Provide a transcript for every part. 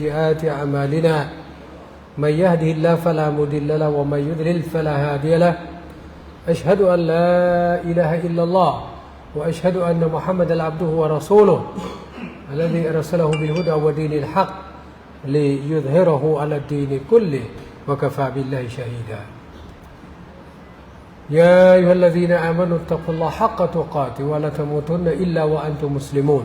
سيئات أعمالنا. من يهده الله فلا مضل له ومن يضلل فلا هادي له. أشهد أن لا إله إلا الله وأشهد أن محمدا عبده ورسوله الذي أرسله بالهدى ودين الحق ليظهره على الدين كله وكفى بالله شهيدا. يا أيها الذين آمنوا اتقوا الله حق تقاته ولا تموتن إلا وأنتم مسلمون.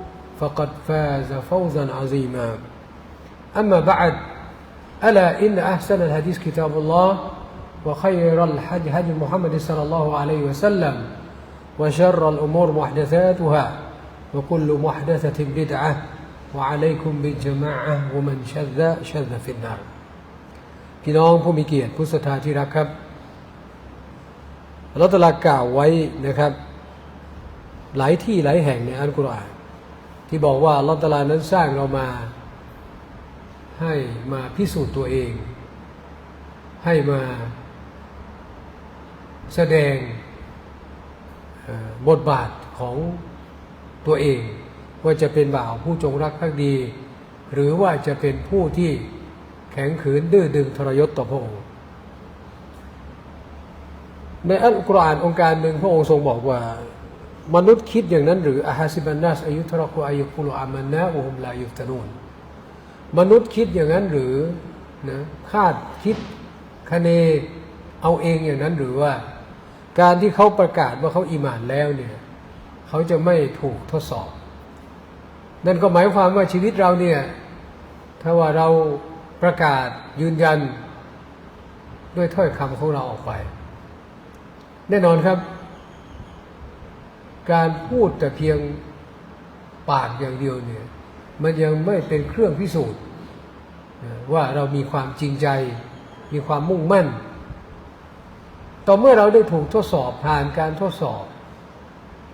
فقد فاز فوزا عظيما أما بعد ألا إن أحسن الحديث كتاب الله وخير الحج هدي محمد صلى الله عليه وسلم وشر الأمور محدثاتها وكل محدثة بدعة وعليكم بالجماعة ومن شذ شذ في النار พี่น้องผู้มีเกียรติผู้ศรัทธาที่รักครับเราตลากล่าวไว้นะครับ หลายที่หลายแห่งในอัลกุรอาน ที่บอกว่าอัลอตลานั้นสร้างเรามา ให้มาพิสูจน์ตัวเอง ให้มาแสดงบทบาทของตัวเอง ว่าจะเป็นบ่าวผู้จงรักภักดี หรือว่าจะเป็นผู้ที่แข็งขืนดื้อดึงทรยศต่อพระองค์ในอัลกุรอานองค์การหนึ่งพระองค์ทรงบอกว่า มนุษย์คิดอย่างนั้นหรืออาฮาซิบันนัสอายุทรกุอายุคุลอามันนะอุฮุมลายุตนูนมนุษย์คิดอย่างนั้นหรือนะคาดคิดคะเนเอาเองอย่างนั้นหรือว่า การที่เขาประกาศว่าเขาอิมานแล้วเนี่ยเขาจะไม่ถูกทดสอบ นั่นก็หมายความว่าชีวิตเราเนี่ยถ้าว่าเราประกาศยืนยัน ด้วยถ้อยคำของเราออกไป แน่นอนครับ การพูดแต่เพียงปากอย่างเดียวเนี่ยมันยังไม่เป็นเครื่องพิสูจน์ว่าเรามีความจริงใจ มีความมุ่งมั่น ต่อเมื่อเราได้ถูกทดสอบผ่านการทดสอบ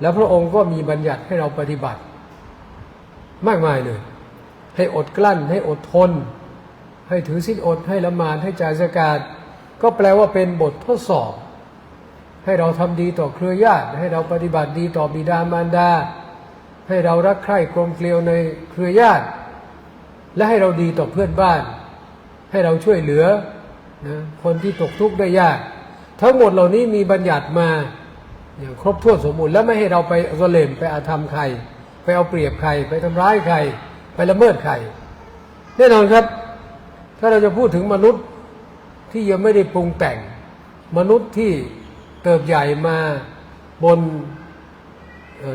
แล้วพระองค์ก็มีบัญญัติให้เราปฏิบัติ มากมายเลย ให้อดกลั้น ให้อดทน ให้ถือสิ้นอด ให้ละหมาดให้จ่ายสกาดก็แปลว่าเป็นบททดสอบ ให้เราทำดีต่อเครือญาติ ให้เราปฏิบัติดีต่อบิดามารดา ให้เรารักใคร่กลมเกลียวในเครือญาติ และให้เราดีต่อเพื่อนบ้าน ให้เราช่วยเหลือนะคนที่ตกทุกข์ได้ยาก ทั้งหมดเหล่านี้มีบัญญัติมาอย่างครบถ้วนสมบูรณ์และไม่ให้เราไปกเลมไปอาธรรมใคร ไปเอาเปรียบใคร ไปทำร้ายใคร ไปละเมิดใครแน่นอนครับ ถ้าเราจะพูดถึงมนุษย์ที่ยังไม่ได้ปรุงแต่งมนุษย์ที่ เติบใหญ่มาบน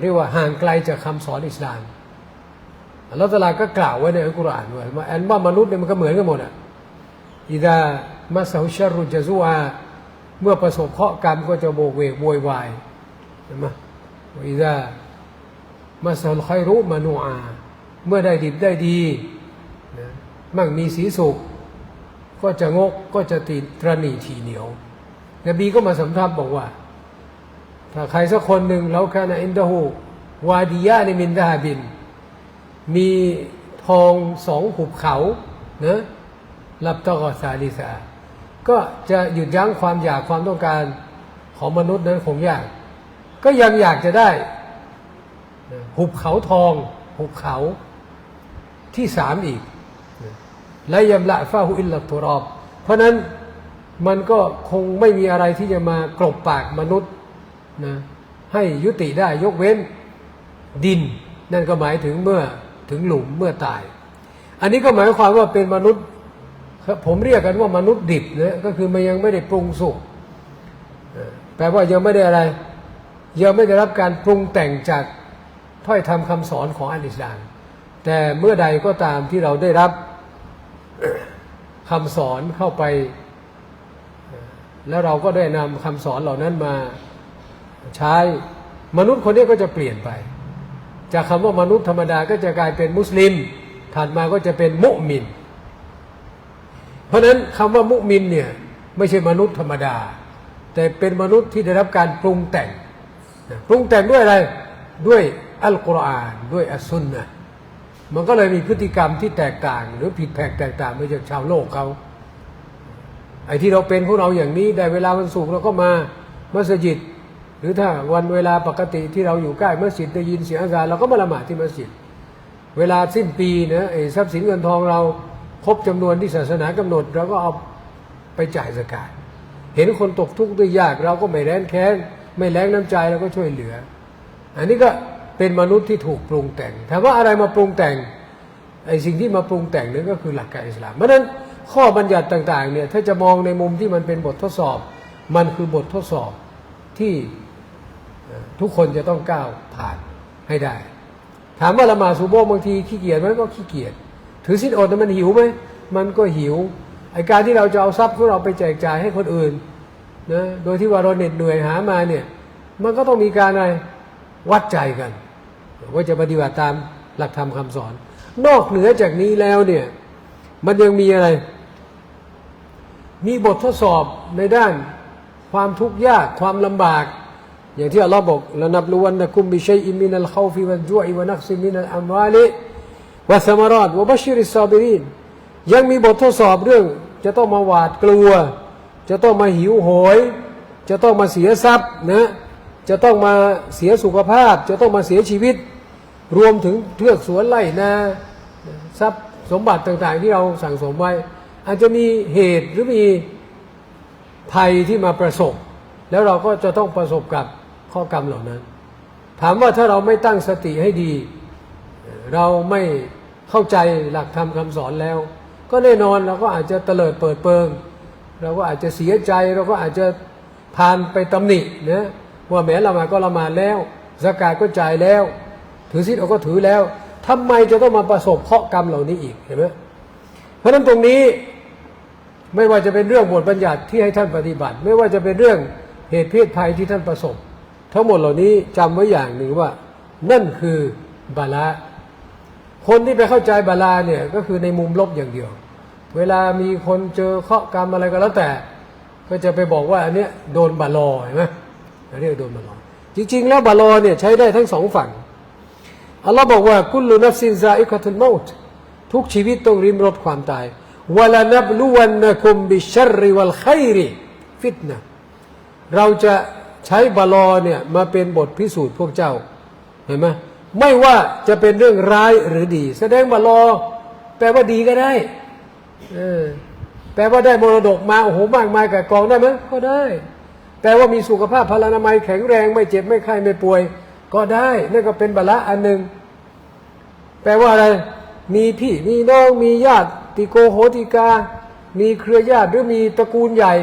เรียกว่าห่างไกลจากคำสอนอิสลามอัลลอฮฺตลาก็กล่าวไว้ในอัลกุรอานว่าว่าอันว่ามนุษย์เนี่ยมันก็เหมือนกันหมดอะอิดามาซาฮุชารุจาซูอาเมื่อประสบเคราะห์กรรมก็จะโบกเวกโวยวายเห็นไหมอิดามาซาฮุลไครุมานูอา เมื่อได้ดิบได้ดีนะมั่งมีสีสุข ก็จะงกก็จะติดตรณีทีเหนียว นบีก็มาสำทับบอกว่า ถ้าใครสักคนหนึ่งแล้วแค่นอินดาหูวาดียะในมินดาบิน มีทองสองหุบเขาเนะรับตกอสาลิสาก็จะหยุดยั้งความอยากความต้องการของมนุษย์นั้นคงยาก ก็ยังอยากจะได้ หุบเขาทอง หุบเขาที่สามอีกและยำละฟาหุอิลลัตุรอบ เพราะนั้น มันก็คงไม่มีอะไรที่จะมากรบปากมนุษย์นะให้ยุติได้ยกเว้นดิน นั่นก็หมายถึงเมื่อถึงหลุมเมื่อตาย อันนี้ก็หมายความว่าเป็นมนุษย์ผมเรียกกันว่ามนุษย์ดิบนะก็คือมันยังไม่ได้ปรุงสุกแปลว่ายังไม่ได้อะไร ยังไม่ได้รับการปรุงแต่งจากถ้อยทำคำสอนของอัลอิสลามแต่เมื่อใดก็ตามที่เราได้รับคำสอนเข้าไป แล้วเราก็ได้นำคำสอนเหล่านั้นมาใช้มนุษย์คนนี้ก็จะเปลี่ยนไป จากคำว่ามนุษย์ธรรมดาก็จะกลายเป็นมุสลิม ถัดมาก็จะเป็นมุมิน เพราะฉะนั้นคำว่ามุมินเนี่ยไม่ใช่มนุษย์ธรรมดา แต่เป็นมนุษย์ที่ได้รับการปรุงแต่ง ปรุงแต่งด้วยอะไรด้วยอัลกุรอานด้วยอัสซุนนะมันก็เลยมีพฤติกรรมที่แตกต่าง หรือผิดแผกแตกต่างไปจากชาวโลกเขา ไอ้ที่เราเป็นพวกเราอย่างนี้ได้เวลาวันศุกร์เราก็มามัสยิด หรือถ้าวันเวลาปกติที่เราอยู่ใกล้มัสยิดได้ยินเสียงอาซานเราก็มาละหมาดที่มัสยิด เวลาสิ้นปีนะไอ้ทรัพย์สินเงินทองเราครบจำนวนที่ศาสนากำหนดเราก็เอาไปจ่ายสกาดเห็นคนตกทุกข์ด้วยยากเราก็ไม่แร้นแค้นไม่แรงน้ำใจเราก็ช่วยเหลือ อันนี้ก็เป็นมนุษย์ที่ถูกปรุงแต่งถามว่าอะไรมาปรุงแต่งไอ้สิ่งที่มาปรุงแต่งนี่ก็คือหลักการอิสลามเพราะนั้น ข้อบัญญัติต่างๆเนี่ยถ้าจะมองในมุมที่มันเป็นบททดสอบ มันคือบททดสอบที่ทุกคนจะต้องก้าวผ่านให้ได้ ถามว่าละหมาดซูโบบางทีขี้เกียจไหมก็ขี้เกียจถือสินอดแต่มันหิวไหมมันก็หิวไอการที่เราจะเอาทรัพย์ของเราไปแจกจ่ายให้คนอื่นนะโดยที่ว่าเราเหน็ดเหนื่อยหามาเนี่ยมันก็ต้องมีการอะไรวัดใจกัน ว่าจะปฏิบัติตามหลักธรรมคำสอน นอกเหนือจากนี้แล้วเนี่ยมันยังมีอะไร มีบททดสอบในด้านความทุกข์ยากความลำบาก อย่างที่อัลลอฮ์บอกละนับลุวันนะกุมบิชัยอิมินัลขาฟิวัลจุอิวะนักซิมินัลอัมวาลิวะสมารอดวะบัชิริซาบิรินยังมีบททดสอบเรื่อง จะต้องมาหวาดกลัว จะต้องมาหิวโหย จะต้องมาเสียทรัพย์นะจะต้องมาเสียสุขภาพ จะต้องมาเสียชีวิต รวมถึงเทือกสวนไร่นาทรัพย์สมบัติต่างๆ ที่เราสั่งสมไว้ อาจจะมีเหตุหรือมีภัยที่มาประสบ แล้วเราก็จะต้องประสบกับข้อกรรมเหล่านั้น ถามว่าถ้าเราไม่ตั้งสติให้ดี เราไม่เข้าใจหลักธรรมคำสอนแล้ว ก็แน่นอนเราก็อาจจะเตลิดเปิดเปิง เราก็อาจจะเสียใจ เราก็อาจจะพานไปตำหนินะว่าแม้ละมาก็ละมาแล้วสกาดก็จ่ายแล้ว ถือศีลเราก็ถือแล้วทำไมจะต้องมาประสบเคราะห์กรรมเหล่านี้อีกเห็นไหมเพราะฉะนั้นตรงนี้ ไม่ว่าจะเป็นเรื่องบทบัญญัติที่ให้ท่านปฏิบัติ ไม่ว่าจะเป็นเรื่องเหตุเพศภัยที่ท่านประสบ ทั้งหมดเหล่านี้จำไว้อย่างหนึ่งว่า นั่นคือบาละคนที่ไปเข้าใจบาลาเนี่ยก็คือในมุมลบอย่างเดียว เวลามีคนเจอเคราะห์กรรมอะไรก็แล้วแต่ ก็จะไปบอกว่าอันเนี้ยโดนบาลอเห็นไหมอันนี้โดนบาลอจริง ๆ แล้วบาลอเนี่ยใช้ได้ทั้งสองฝั่งอัลลอฮ์บอกว่ากุลลุนัฟซินซาอิกะตุลเมาตทุกชีวิตต้องริมรสความตาย วลานับลุวันนะคุมบิชัรริวัลไคริฟิตนะเราจะใช้บาลอเนี่ยมาเป็นบทพิสูจน์พวกเจ้า เห็นไหมไม่ว่าจะเป็นเรื่องร้ายหรือดี แสดงบาลอ แปลว่าดีก็ได้เออแปลว่าได้มรดกมาโอ้โหมากมายกับกองได้ไหมก็ได้ แปลว่ามีสุขภาพพลานามัยแข็งแรงไม่เจ็บไม่ไข้ไม่ป่วย ก็ได้นั่นก็เป็นบาละอันหนึ่งแปลว่าอะไรมีพี่มีน้องมีญาติ ติโกโหติกา มีเครือญาติหรือมีตระกูลใหญ่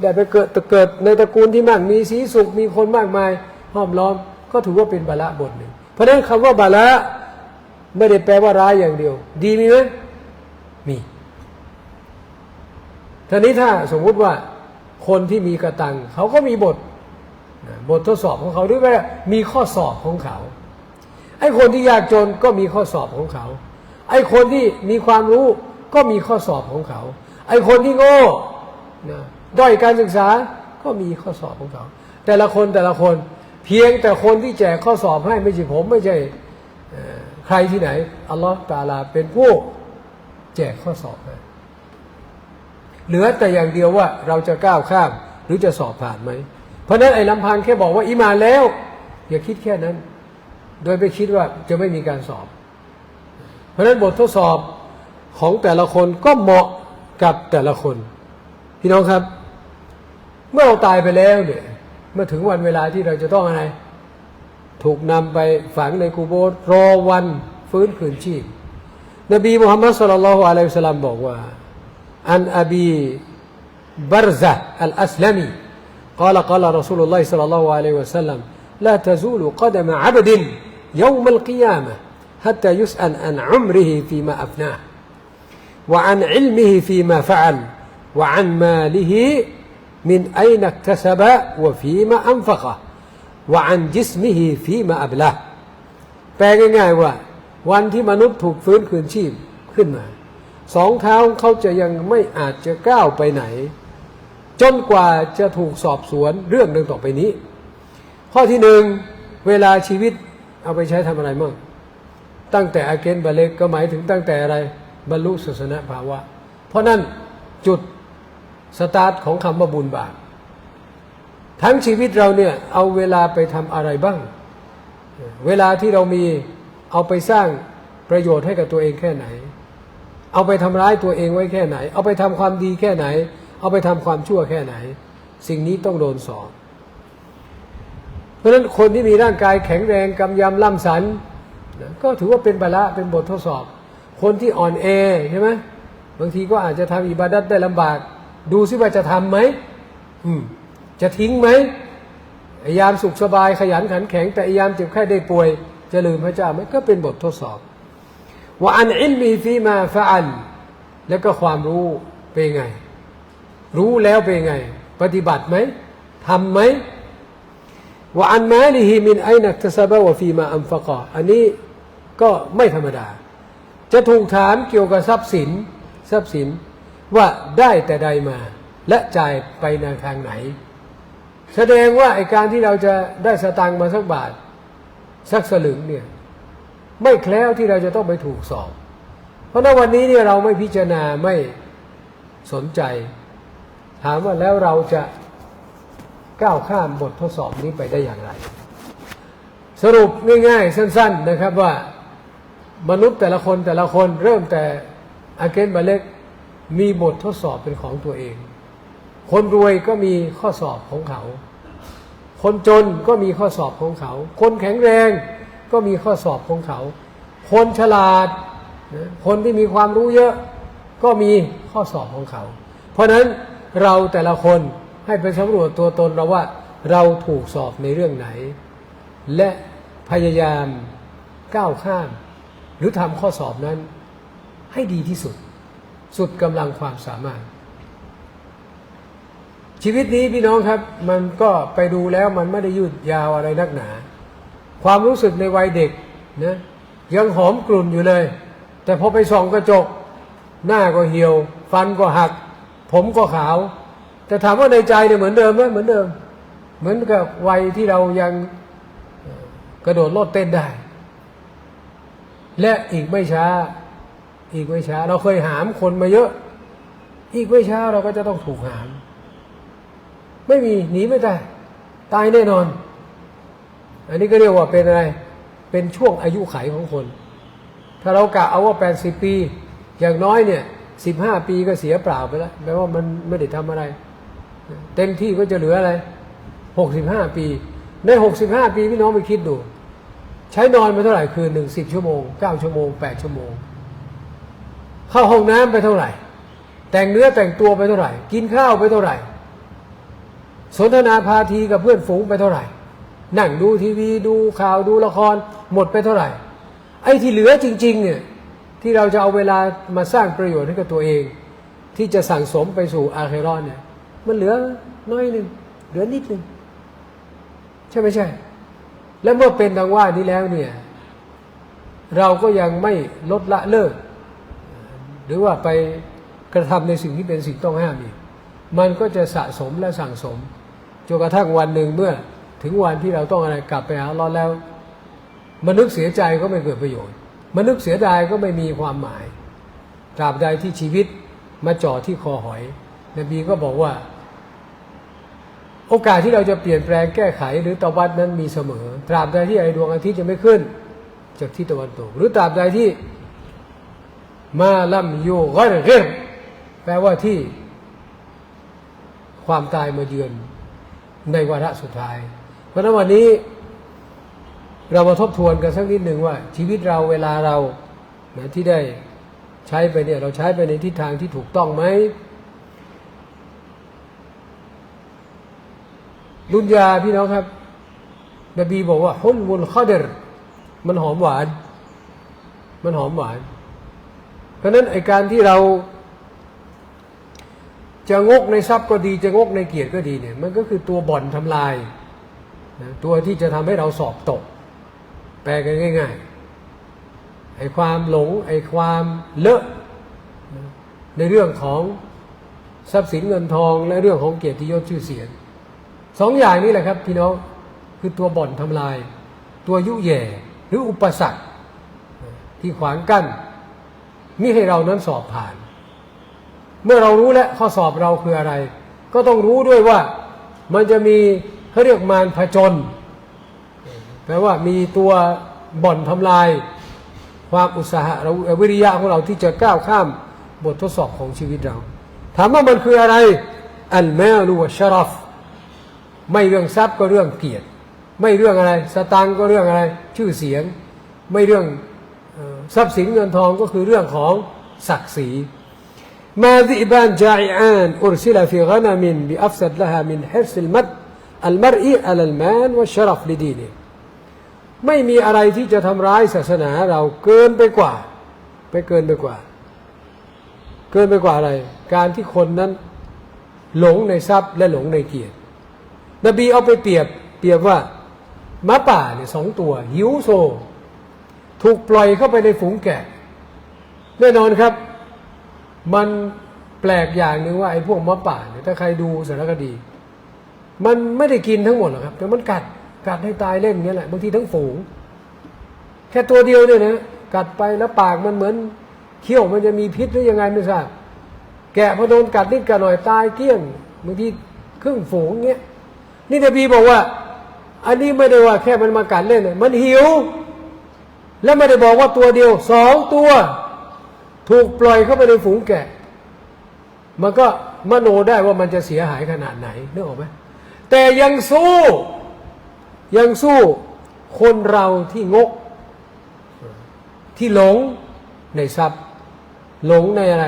ได้ไปเกิดเกิดในตระกูลที่มั่งมีสีสุขมีคนมากมายห้อมล้อม ก็ถือว่าเป็นบาละบทหนึ่ง เพราะฉะนั้นคำว่าบาละไม่ได้แปลว่าร้ายอย่างเดียว ดีมีไหมมีทีนี้ถ้าสมมุติว่าคนที่มีกระตังเขาก็มีบทบททดสอบของเขาหรือว่ามีข้อสอบของเขาไอ้คนที่ยากจนก็มีข้อสอบของเขา ไอ้คนที่มีความรู้ ก็มีข้อสอบของเขา ไอ้คนที่โง่นะด้อยการศึกษาก็มีข้อสอบของเขา แต่ละคนแต่ละคนเพียงแต่คนที่แจกข้อสอบให้ไม่ใช่ผมไม่ใช่ใครที่ไหนอัลลอฮฺตาลาเป็นผู้แจกข้อสอบให้เหลือแต่อย่างเดียวว่าเราจะก้าวข้ามหรือจะสอบผ่านไหม เพราะนั้นไอ้ลำพังแค่บอกว่าอิมานแล้ว อย่าคิดแค่นั้น โดยไปคิดว่าจะไม่มีการสอบ เพราะนั้นบททดสอบ ของแต่ละคนก็เหมาะกับแต่ละคน พี่น้องครับ เมื่อเราตายไปแล้วเนี่ยเมื่อถึงวันเวลาที่เราจะต้องอะไร ถูกนำไปฝังในกูโบสรอวันฟื้นคืนชีพ นบีมุฮัมมัดสุลลัลลอฮุอะลัยฮิวะสัลลัมบอกว่า อันอบีบรซะอัลอัสลามี قال قال رسول الله صلى الله عليه وسلم لا تزول قدم عبد يوم القيامة حتى يسأل عن عمره فيما أفناه وعن علمه فيما فعل وعن ماله من أين اكتسب وفيما أنفقه وعن جسمه فيما أبلاه แปลง่ายๆว่า วันที่มนุษย์ถูกฟื้นคืนชีพขึ้นมา สองเท้าเขาจะยังไม่อาจจะก้าวไปไหน จนกว่าจะถูกสอบสวนเรื่องหนึ่งต่อไปนี้ ข้อที่หนึ่งเวลาชีวิตเอาไปใช้ทำอะไรมั่งตั้งแต่อาเกนบาเล็กก็หมายถึงตั้งแต่อะไร บรรลุศาสนภาวะ เพราะนั่นจุดสตาร์ทของคำว่าบุญบาปทั้งชีวิตเราเนี่ยเอาเวลาไปทำอะไรบ้าง เวลาที่เรามีเอาไปสร้างประโยชน์ให้กับตัวเองแค่ไหน เอาไปทำร้ายตัวเองไว้แค่ไหน เอาไปทำความดีแค่ไหน เอาไปทำความชั่วแค่ไหน สิ่งนี้ต้องโดนสอนเพราะฉะนั้นคนที่มีร่างกายแข็งแรงกำยำล่ำสัน ก็ถือว่าเป็นบาละเป็นบททดสอบ คนที่อ่อนแอใช่ไหมบางทีก็อาจจะทำอิบาดัตได้ลำบาก ดูซิว่าจะทำไหมอืมจะทิ้งไหมไอยามสุขสบายขยันขันแข็ง แต่ไอยามเจ็บไข้ได้ป่วย จะลืมพระเจ้าไหมก็เป็นบททดสอบว่าอันอินมีฟีมาฟะอัน แล้วก็ความรู้เป็นไง รู้แล้วเป็นไง ปฏิบัติไหมทำไหมว่าอันมาลิฮิมินไอนักทศบะวฟีมาอัมฟะกออันนี้ก็ไม่ธรรมดา จะถูกถามเกี่ยวกับทรัพย์สินทรัพย์สินว่าได้แต่ใดมา และจ่ายไปในทางไหน แสดงว่าไอการที่เราจะได้สตังค์มาสักบาท สักสลึงเนี่ยไม่แคล้วที่เราจะต้องไปถูกสอบ เพราะในวันนี้เนี่ยเราไม่พิจารณาไม่สนใจ ถามว่าแล้วเราจะก้าวข้ามบททดสอบนี้ไปได้อย่างไร สรุปง่ายๆ สั้น ๆนะครับว่า มนุษย์แต่ละคนแต่ละคนเริ่มแต่อาเกนบาเล็กมีบททดสอบเป็นของตัวเอง คนรวยก็มีข้อสอบของเขา คนจนก็มีข้อสอบของเขา คนแข็งแรงก็มีข้อสอบของเขา คนฉลาด คนที่มีความรู้เยอะ ก็มีข้อสอบของเขา เพราะนั้นเราแต่ละคนให้ไปสำรวจตัวตนเราว่าเราถูกสอบในเรื่องไหน และพยายามก้าวข้าม รือทำข้อสอบนั้นให้ดีที่สุด สุดกำลังความสามารถ ชีวิตนี้พี่น้องครับ มันก็ไปดูแล้วมันไม่ได้ยืดยาวอะไรนักหนา ความรู้สึกในวัยเด็กนะยังหอมกลุ่นอยู่เลย แต่พอไปส่องกระจก หน้าก็เหี่ยว ฟันก็หัก ผมก็ขาว แต่ถามว่าในใจเนี่ยเหมือนเดิมไหมเหมือนเดิม เหมือนกับวัยที่เรายังกระโดดโลดเต้นได้ และอีกไม่ช้า อีกไม่ช้า เราเคยหามคนมาเยอะ อีกไม่ช้าเราก็จะต้องถูกหาม ไม่มีหนีไม่ได้ ตายแน่นอน อันนี้ก็เรียกว่าเป็นอะไร เป็นช่วงอายุไขของคน ถ้าเรากะเอาว่าแปดสิบปี อย่างน้อยเนี่ยสิบห้าปีก็เสียเปล่าไปแล้วแปลว่ามันไม่ได้ทำอะไร เต็มที่ก็จะเหลืออะไรหกสิบห้าปี ในหกสิบห้าปีพี่น้องไปคิดดู ใช้นอนไปเท่าไหร่คืนหนึ่งสิบชั่วโมงเก้าชั่วโมงแปดชั่วโมง เข้าห้องน้ำไปเท่าไหร่ แต่งเนื้อแต่งตัวไปเท่าไหร่ กินข้าวไปเท่าไหร่ สนทนาพาทีกับเพื่อนฝูงไปเท่าไหร่ นั่งดูทีวีดูข่าวดูละครหมดไปเท่าไหร่ ไอ้ที่เหลือจริง ๆ เนี่ยที่เราจะเอาเวลามาสร้างประโยชน์ให้กับตัวเอง ที่จะสั่งสมไปสู่อาเครอนเนี่ย มันเหลือน้อยหนึ่งเหลือนิดหนึ่งใช่ไม่ใช่ และเมื่อเป็นดังว่านี้แล้วเนี่ย เราก็ยังไม่ลดละเลิก หรือว่าไปกระทำในสิ่งที่เป็นสิ่งต้องห้ามอีกมันก็จะสะสมและสั่งสมจนกระทั่งวันหนึ่งเมื่อถึงวันที่เราต้องอะไรกลับไปหาเลอฮ์แล้ว มนึกเสียใจก็ไม่เกิดประโยชน์ มนึกเสียดายก็ไม่มีความหมายตราบใดที่ชีวิตมาจ่อที่คอหอย นบีก็บอกว่า โอกาสที่เราจะเปลี่ยนแปลงแก้ไขหรือตะวัดนั้นมีเสมอ ตราบใดที่ไอดวงอาทิตย์จะไม่ขึ้น จากที่ตะวันตก หรือตราบใดที่มาลัมโยกอนเรมแปลว่าที่ ความตายมาเยือนในวาระสุดท้าย เพราะฉะนั้นวันนี้ เรามาทบทวนกันสักนิดหนึ่งว่า ชีวิตเราเวลาเรานะที่ได้ใช้ไปเนี่ยเราใช้ไปในทิศทางที่ถูกต้องไหม ดุนยาพี่น้องครับ นบีบอกว่าฮุนมุลคอเดรมันหอมหวาน มันหอมหวาน เพราะนั้นไอการที่เรา จะงกในทรัพย์ก็ดี จะงกในเกียรติก็ดีเนี่ย มันก็คือตัวบ่อนทำลายนะตัวที่จะทำให้เราสอบตก แปลกันง่าย ๆ ไออ้ความหลง ไอ้ความเลอะในเรื่องของทรัพย์สินเงินทองและเรื่องของเกียรติยศชื่อเสียง สองอย่างนี้แหละครับพี่น้องคือตัวบ่อนทำลาย ตัวยุแย่หรืออุปสรรคที่ขวางกั้นมิให้เรานั้นสอบผ่าน เมื่อเรารู้แล้วข้อสอบเราคืออะไร ก็ต้องรู้ด้วยว่ามันจะมีเขาเรียกมารผจญแปลว่ามีตัวบ่อนทำลาย ความอุตสาหะเราวิริยะของเราที่จะก้าวข้ามบททดสอบของชีวิตเรา ถามว่ามันคืออะไร อันแมลูวะชารอฟ ไม่เรื่องทรัพย์ก็เรื่องเกียรติ ไม่เรื่องอะไร สตางค์ก็เรื่องอะไร ชื่อเสียง ไม่เรื่องทรัพย์สินเงินทองก็คือเรื่องของศักดิ์ศรีมาดิบานจายอันอุรซิลฟิกานามินบิอัฟซัดลฮามินฮิสลมัดอัลมรอีอัลมานวะชรัฟลิดีนีไม่มีอะไรที่จะทำร้ายศาสนาเราเกินไปกว่า ไปเกินไปกว่า เกินไปกว่าอะไร การที่คนนั้นหลงในทรัพย์และหลงในเกียรติ นบีเอาไปเปรียบ เปรียบว่าม้าป่าเนี่ยสองตัว หิวโซ ถูกปล่อยเข้าไปในฝูงแกะ แน่นอนครับ มันแปลกอย่างหนึ่งว่าไอ้พวกม้าป่าเนี่ยถ้าใครดูสารคดี มันไม่ได้กินทั้งหมดหรอกครับ แต่มันกัดกัดให้ตายเล่นอย่างนี้ยแหละบางทีทั้งฝูง แค่ตัวเดียวเนี่ยนะกัดไปแล้วปากมันเหมือนเขี้ยวมันจะมีพิษหรือยังไงไม่ทราบแกะพอโดนกัดนิดกัดหน่อยตายเกี้ยงบางทีครึ่งฝูงเงี้ย นี่นบีบอกว่า อันนี้ไม่ได้ว่าแค่มันมากัดเล่นมันหิว แล้วไม่ได้บอกว่าตัวเดียวสองตัว ถูกปล่อยเข้าไปในฝูงแกะ มันก็มโนได้ว่ามันจะเสียหายขนาดไหนนึกออกไหมแต่ยังสู้ ยังสู้คนเราที่งก ที่หลงในทรัพย์ หลงในอะไร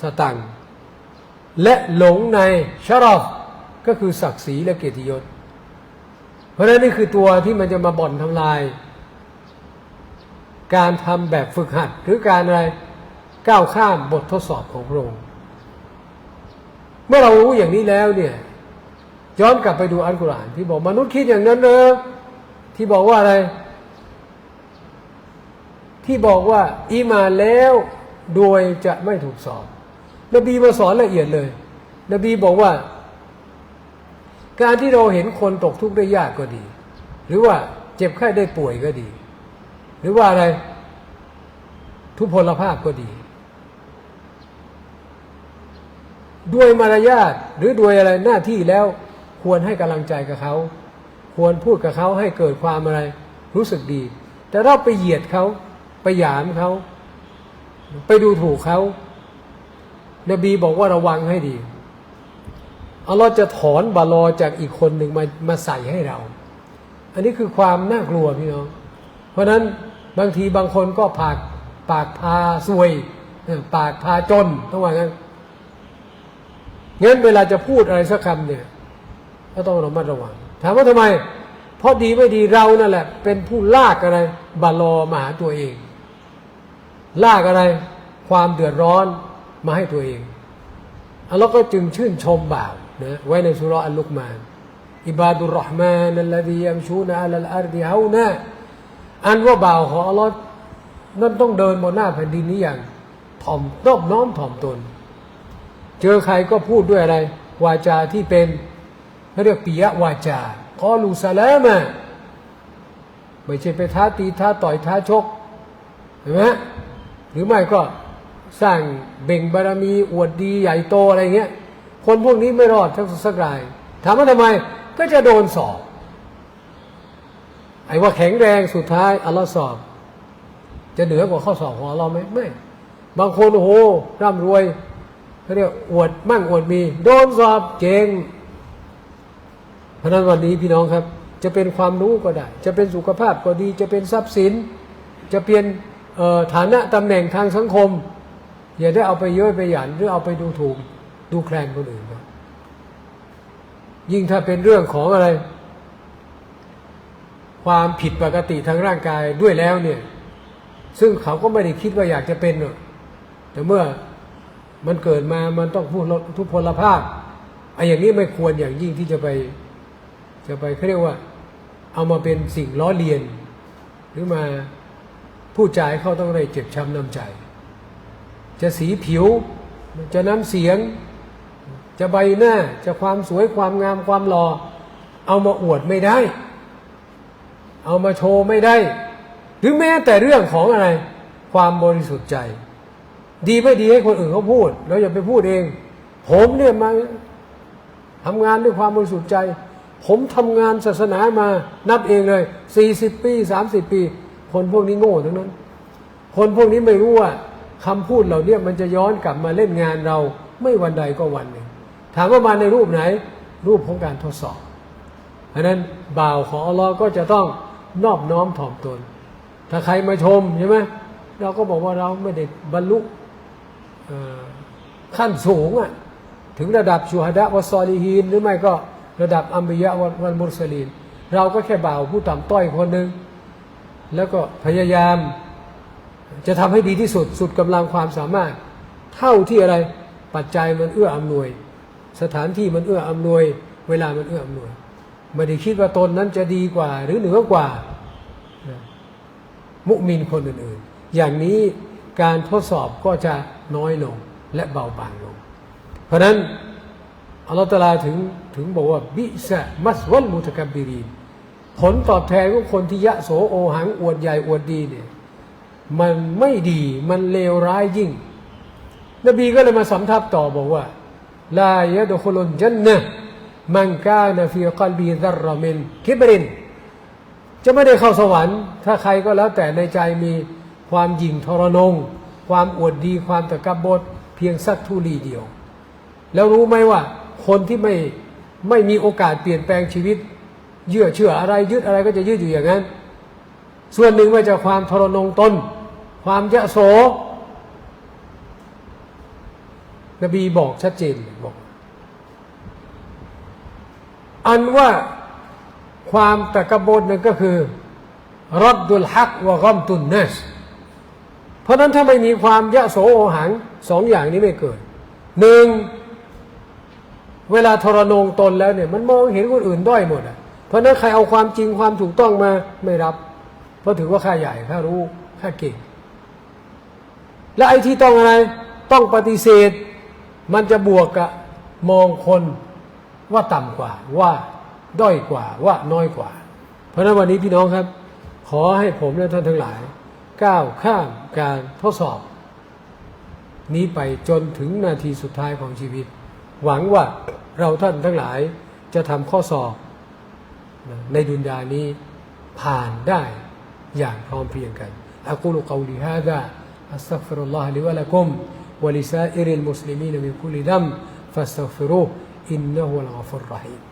สตังและหลงในชารอฟ ก็คือศักดิ์ศรีและเกียรติยศ เพราะฉะนั้นนี่คือตัวที่มันจะมาบ่อนทำลาย การทำแบบฝึกหัด หรือการอะไรก้าวข้ามบททดสอบของพระองค์เมื่อเรารู้อย่างนี้แล้วเนี่ยย้อนกลับไปดูอัลกุรอานที่บอกมนุษย์คิดอย่างนั้นเนอะที่บอกว่าอะไร ที่บอกว่า อีมาแล้วโดยจะไม่ถูกสอบ นบีมาสอนละเอียดเลย นบีบอกว่า การที่เราเห็นคนตกทุกข์ได้ยากก็ดี หรือว่าเจ็บไข้ได้ป่วยก็ดี หรือว่าอะไร ทุพพลภาพก็ดี ด้วยมารยาทหรือด้วยอะไรหน้าที่แล้วควรให้กำลังใจกับเขา ควรพูดกับเขาให้เกิดความอะไร รู้สึกดี แต่เราไปเหยียดเขาไปหยามเขา ไปดูถูกเขานบีบอกว่าระวังให้ดี อัลลอฮ์จะถอนบาลอจากอีกคนหนึ่งมามาใส่ให้เรา อันนี้คือความน่ากลัวพี่น้อง เพราะนั้นบางทีบางคนก็ปากปากพาซวยปากพาจนต้องว่างั้นงั้นเวลาจะพูดอะไรสักคำเนี่ย ก็ต้องระมัดระวัง ถามว่าทำไม เพราะดีไม่ดีเรานั่นแหละ เป็นผู้ลากอะไรบาลอมาหาตัวเอง ลากอะไร ความเดือดร้อนมาให้ตัวเองอัลลอฮ์ก็จึงชื่นชมบ่าว นะไว้ในสุราอัลลุกมานอิบาดุรเราะห์มานัลลดียัมชูนะอัลลอาร์ดิฮาวนะอันว่าบ่าวของอัลลอฮ์นั่นต้องเดินบนหน้าแผ่นดินนี้อย่างถ่อมนอบน้อมถ่อมตน เจอใครก็พูดด้วยอะไร วาจาที่เป็นเขาเรียกปิยวาจากอลูซาลามะไม่ใช่ไปท้าตีท้าต่อยท้าชกเห็นไหมหรือไม่ก็สร้างเบ่งบารมีอวดดีใหญ่โตอะไรเงี้ย คนพวกนี้ไม่รอดทั้งสักรายถามว่าทำไมก็จะโดนสอบ ไอ้ว่าแข็งแรงสุดท้ายอัลลอฮ์สอบ จะเหนือกว่าข้อสอบของอัลลอฮ์ไหมไม่ บางคนโอ้โหร่ำรวยเขาเรียกอวดมั่งอวดมี โดนสอบเก่งเพราะนั้นวันนี้พี่น้องครับ จะเป็นความรู้ก็ได้ จะเป็นสุขภาพก็ดี จะเป็นทรัพย์สิน จะเป็นเอ่อฐานะตำแหน่งทางสังคม อย่าได้เอาไปเย้ยไปหยันหรือเอาไปดูถูก ดูแคลนคนอื่นนะยิ่งถ้าเป็นเรื่องของอะไร ความผิดปกติทางร่างกายด้วยแล้วเนี่ย ซึ่งเขาก็ไม่ได้คิดว่าอยากจะเป็นหรอกแต่เมื่อมันเกิดมามันต้องพูดลดทุพพลภาพไอ้อย่างนี้ไม่ควรอย่างยิ่งที่จะไป จะไปเขาเรียกว่า เอามาเป็นสิ่งล้อเลียน หรือมาผู้จ่ายเขาต้องได้เจ็บช้ำน้ำใจ จะสีผิว จะน้ำเสียง จะใบหน้าจะความสวยความงามความหล่อเอามาอวดไม่ได้ เอามาโชว์ไม่ได้ หรือแม้แต่เรื่องของอะไร ความบริสุทธิ์ใจ ดีไม่ดีให้คนอื่นเขาพูดเราอย่าไปพูดเอง ผมเนี่ยมาทำงานด้วยความบริสุทธิ์ใจ ผมทำงานศาสนามานับเองเลย40ปี30ปี คนพวกนี้โง่ทั้งนั้น คนพวกนี้ไม่รู้ว่าคำพูดเหล่านี้มันจะย้อนกลับมาเล่นงานเราไม่วันใดก็วันหนึ่ง ถามว่ามาในรูปไหน รูปของการทดสอบเพราะนั้นบ่าวของอัลลอฮ์ก็จะต้องนอบน้อมถ่อมตน ถ้าใครมาชมใช่ไหมเราก็บอกว่าเราไม่ได้บรรลุขั้นสูงอะถึงระดับชูฮดะวะซอลีฮีนหรือไม่ก็ระดับอัมบิยะวะวันมุสลีนเราก็แค่บ่าวผู้ต่ำต้อยคนหนึ่งแล้วก็พยายามจะทำให้ดีที่สุดสุดกำลังความสามารถ เท่าที่อะไรปัจจัยมันเอื้ออำนวย สถานที่มันเอื้ออำนวย เวลามันเอื้ออำนวยไม่ได้คิดว่าตนนั้นจะดีกว่า หรือเหนือกว่า มุมินคนอื่นๆ อย่างนี้การทดสอบก็จะน้อยลงและเบาบางลง เพราะนั้นอัลลอฮฺตะลาถึงถึงบอกว่าบิสะมัสวัลมุตะกับบิรีนผลตอบแทนของคนที่ยะโสโอหังอวดใหญ่อวดดีเนี่ยมันไม่ดีมันเลวร้ายยิ่ง นบีก็เลยมาสำทับต่อบอกว่า ลายดุลุนจันนะมันกานฟีกัลบีดรมินคิบริน จะไม่ได้เข้าสวรรค์ ถ้าใครก็แล้วแต่ในใจมีความหยิ่งทรนง ความอวดดีความตะกบบดเพียงสักทุลีเดียว แล้วรู้ไหมว่า คนที่ไม่ไม่มีโอกาสเปลี่ยนแปลงชีวิต เยื่อเชื่ออะไรยึดอะไรก็จะยึดอยู่อย่างนั้น ส่วนหนึ่งมาจากความทรนงตน ความยะโส นบีบอกชัดเจนบอก อันว่าความตะกบดนั่นก็คือรัดดุลฮักวะกอมตุนเนสเพราะนั้นถ้าไม่มีความยะโสโอหังสองอย่างนี้ไม่เกิดหนึ่งเวลาทรนงตนแล้วเนี่ย มันมองเห็นคนอื่นด้อยหมดอะเพราะนั้นใครเอาความจริงความถูกต้องมาไม่รับ เพราะถือว่าข้าใหญ่ข้ารู้ข้าเก่ง และไอ้ที่ต้องอะไร ต้องปฏิเสธ มันจะบวกกับมองคนว่าต่ำกว่า ว่าด้อยกว่าว่าน้อยกว่า เพราะนั้นวันนี้พี่น้องครับ ขอให้ผมและท่านทั้งหลาย ก้าวข้ามการทดสอบ นี้ไปจนถึงนาทีสุดท้ายของชีวิต หวังว่าเราท่านทั้งหลายจะทำข้อสอบ ในดุนยานี้ผ่านได้อย่างพร้อมเพรียงกันอักุลกาวลิ ฮะดะอัสตัฆฟิ